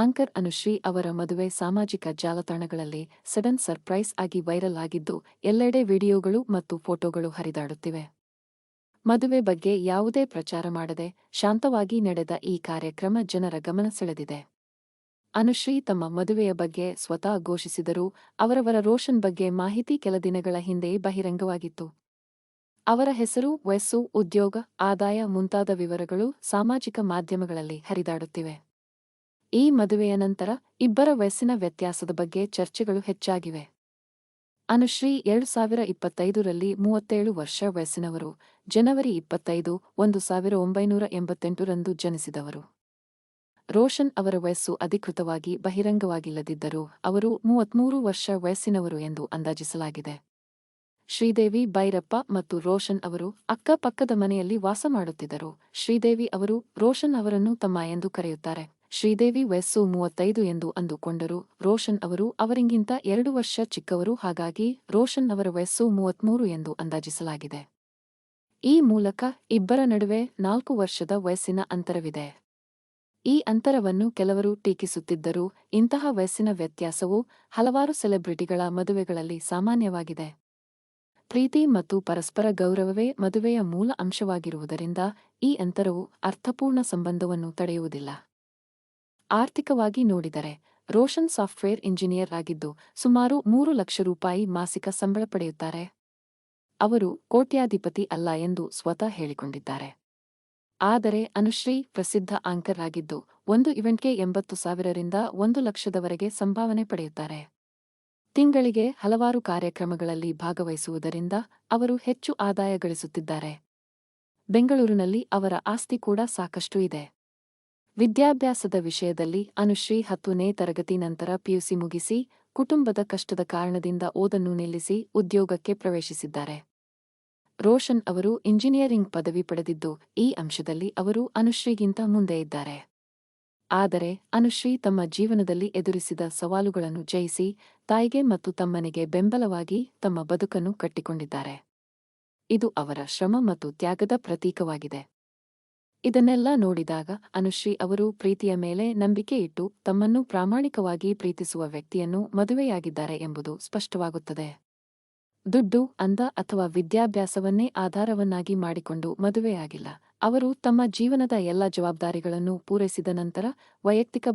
Anchor Anushree ಅವರ ಮದುವೆ ಸಾಮಾಜಿಕ ಜಾಲತಾಣಗಳಲ್ಲಿ ಸಡನ್ ಸರ್ಪ್ರೈಸ್ ಆಗಿ ವೈರಲ್ ಆಗಿದ್ದು, ಎಲ್ಲೆಡೆ ವಿಡಿಯೋಗಳು ಮತ್ತು ಫೋಟೋಗಳು ಹರಿದಾಡುತ್ತಿವೆ. ಮದುವೆ ಬಗ್ಗೆ ಯಾವುದೇ ಪ್ರಚಾರ ಮಾಡದೆ ಶಾಂತವಾಗಿ ನಡೆದ ಈ ಕಾರ್ಯಕ್ರಮ ಜನರ ಗಮನ ಸೆಳೆದಿದೆ. ಅನುಶ್ರೀ ತಮ್ಮ ಮದುವೆಯ ಬಗ್ಗೆ ಸ್ವತಃ ಘೋಷಿಸಿದರೂ, ಅವರವರ ರೋಷನ್ ಬಗ್ಗೆ ಮಾಹಿತಿ ಕೆಲ ದಿನಗಳ ಹಿಂದೆಯೇ ಬಹಿರಂಗವಾಗಿತ್ತು. ಅವರ ಹೆಸರು, ವಯಸ್ಸು, ಉದ್ಯೋಗ, ಆದಾಯ ಮುಂತಾದ ವಿವರಗಳು ಸಾಮಾಜಿಕ ಮಾಧ್ಯಮಗಳಲ್ಲಿ ಹರಿದಾಡುತ್ತಿವೆ. ಈ ಮದುವೆಯ ನಂತರ ಇಬ್ಬರ ವಯಸ್ಸಿನ ವ್ಯತ್ಯಾಸದ ಬಗ್ಗೆ ಚರ್ಚೆಗಳು ಹೆಚ್ಚಾಗಿವೆ. ಅನುಶ್ರೀ ಎರಡು ಸಾವಿರ ಇಪ್ಪತ್ತೈದರಲ್ಲಿ ಮೂವತ್ತೇಳು ವರ್ಷ ವಯಸ್ಸಿನವರು, ಜನವರಿ ಇಪ್ಪತ್ತೈದು, ಒಂದು ಸಾವಿರ ಒಂಬೈನೂರ ಎಂಬತ್ತೆಂಟರಂದು ಜನಿಸಿದವರು. ರೋಷನ್ ಅವರ ವಯಸ್ಸು ಅಧಿಕೃತವಾಗಿ ಬಹಿರಂಗವಾಗಿಲ್ಲದಿದ್ದರೂ ಅವರು ಮೂವತ್ಮೂರು ವರ್ಷ ವಯಸ್ಸಿನವರು ಎಂದು ಅಂದಾಜಿಸಲಾಗಿದೆ. ಶ್ರೀದೇವಿ, ಬೈರಪ್ಪ ಮತ್ತು ರೋಷನ್ ಅವರು ಅಕ್ಕಪಕ್ಕದ ಮನೆಯಲ್ಲಿ ವಾಸ ಮಾಡುತ್ತಿದ್ದರು. ಶ್ರೀದೇವಿ ಅವರು ರೋಷನ್ ಅವರನ್ನು ತಮ್ಮ ಎಂದು ಕರೆಯುತ್ತಾರೆ. ಶ್ರೀದೇವಿ ವಯಸ್ಸು ಮೂವತ್ತೈದು ಎಂದು ಅಂದುಕೊಂಡರು. ರೋಷನ್ ಅವರು ಅವರಿಗಿಂತ ಎರಡು ವರ್ಷ ಚಿಕ್ಕವರು, ಹಾಗಾಗಿ ರೋಷನ್ ಅವರ ವಯಸ್ಸು ಮೂವತ್ಮೂರು ಎಂದು ಅಂದಾಜಿಸಲಾಗಿದೆ. ಈ ಮೂಲಕ ಇಬ್ಬರ ನಡುವೆ ನಾಲ್ಕು ವರ್ಷದ ವಯಸ್ಸಿನ ಅಂತರವಿದೆ. ಈ ಅಂತರವನ್ನು ಕೆಲವರು ಟೀಕಿಸುತ್ತಿದ್ದರು ಇಂತಹ ವಯಸ್ಸಿನ ವ್ಯತ್ಯಾಸವು ಹಲವಾರು ಸೆಲೆಬ್ರಿಟಿಗಳ ಮದುವೆಗಳಲ್ಲಿ ಸಾಮಾನ್ಯವಾಗಿದೆ. ಪ್ರೀತಿ ಮತ್ತು ಪರಸ್ಪರ ಗೌರವವೇ ಮದುವೆಯ ಮೂಲ ಅಂಶವಾಗಿರುವುದರಿಂದ ಈ ಅಂತರವು ಅರ್ಥಪೂರ್ಣ ಸಂಬಂಧವನ್ನು ತಡೆಯುವುದಿಲ್ಲ. ಆರ್ಥಿಕವಾಗಿ ನೋಡಿದರೆ, ರೋಷನ್ ಸಾಫ್ಟ್ವೇರ್ ಇಂಜಿನಿಯರ್ ಆಗಿದ್ದು ಸುಮಾರು ಮೂರು ಲಕ್ಷ ರೂಪಾಯಿ ಮಾಸಿಕ ಸಂಬಳ ಪಡೆಯುತ್ತಾರೆ. ಅವರು ಕೋಟ್ಯಾಧಿಪತಿ ಅಲ್ಲ ಎಂದು ಸ್ವತಃ ಹೇಳಿಕೊಂಡಿದ್ದಾರೆ. ಆದರೆ ಅನುಶ್ರೀ ಪ್ರಸಿದ್ಧ ಆಂಕರ್ ಆಗಿದ್ದು ಒಂದು ಇವೆಂಟ್ಗೆ ಎಂಬತ್ತು ಸಾವಿರರಿಂದ ಒಂದು ಲಕ್ಷದವರೆಗೆ ಸಂಭಾವನೆ ಪಡೆಯುತ್ತಾರೆ. ತಿಂಗಳಿಗೆ ಹಲವಾರು ಕಾರ್ಯಕ್ರಮಗಳಲ್ಲಿ ಭಾಗವಹಿಸುವುದರಿಂದ ಅವರು ಹೆಚ್ಚು ಆದಾಯ ಗಳಿಸುತ್ತಿದ್ದಾರೆ. ಬೆಂಗಳೂರಿನಲ್ಲಿ ಅವರ ಆಸ್ತಿ ಕೂಡ ಸಾಕಷ್ಟು ಇದೆ. ವಿದ್ಯಾಭ್ಯಾಸದ ವಿಷಯದಲ್ಲಿ ಅನುಶ್ರೀ ಹತ್ತನೇ ತರಗತಿ ನಂತರ ಪಿಯುಸಿ ಮುಗಿಸಿ, ಕುಟುಂಬದ ಕಷ್ಟದ ಕಾರಣದಿಂದ ಓದನ್ನು ನಿಲ್ಲಿಸಿ ಉದ್ಯೋಗಕ್ಕೆ ಪ್ರವೇಶಿಸಿದ್ದಾರೆ. ರೋಷನ್ ಅವರು ಇಂಜಿನಿಯರಿಂಗ್ ಪದವಿ ಪಡೆದಿದ್ದು, ಈ ಅಂಶದಲ್ಲಿ ಅವರು ಅನುಶ್ರೀಗಿಂತ ಮುಂದೆ ಇದ್ದಾರೆ. ಆದರೆ, ಅನುಶ್ರೀ ತಮ್ಮ ಜೀವನದಲ್ಲಿ ಎದುರಿಸಿದ ಸವಾಲುಗಳನ್ನು ಜಯಿಸಿ, ತಾಯಿಗೆ ಮತ್ತು ತಮ್ಮನಿಗೆ ಬೆಂಬಲವಾಗಿ ತಮ್ಮ ಬದುಕನ್ನು ಕಟ್ಟಿಕೊಂಡಿದ್ದಾರೆ. ಇದು ಅವರ ಶ್ರಮ ಮತ್ತು ತ್ಯಾಗದ ಪ್ರತೀಕವಾಗಿದೆ. ಇದನ್ನೆಲ್ಲ ನೋಡಿದಾಗ ಅನುಶ್ರೀ ಅವರು ಪ್ರೀತಿಯ ಮೇಲೆ ನಂಬಿಕೆ ಇಟ್ಟು ತಮ್ಮನ್ನು ಪ್ರಾಮಾಣಿಕವಾಗಿ ಪ್ರೀತಿಸುವ ವ್ಯಕ್ತಿಯನ್ನು ಮದುವೆಯಾಗಿದ್ದಾರೆ ಎಂಬುದು ಸ್ಪಷ್ಟವಾಗುತ್ತದೆ. ದುಡ್ಡು, ಅಂದ ಅಥವಾ ವಿದ್ಯಾಭ್ಯಾಸವನ್ನೇ ಆಧಾರವನ್ನಾಗಿ ಮಾಡಿಕೊಂಡು ಮದುವೆಯಾಗಿಲ್ಲ. ಅವರು ತಮ್ಮ ಜೀವನದ ಎಲ್ಲ ಜವಾಬ್ದಾರಿಗಳನ್ನು ಪೂರೈಸಿದ ನಂತರ ವೈಯಕ್ತಿಕ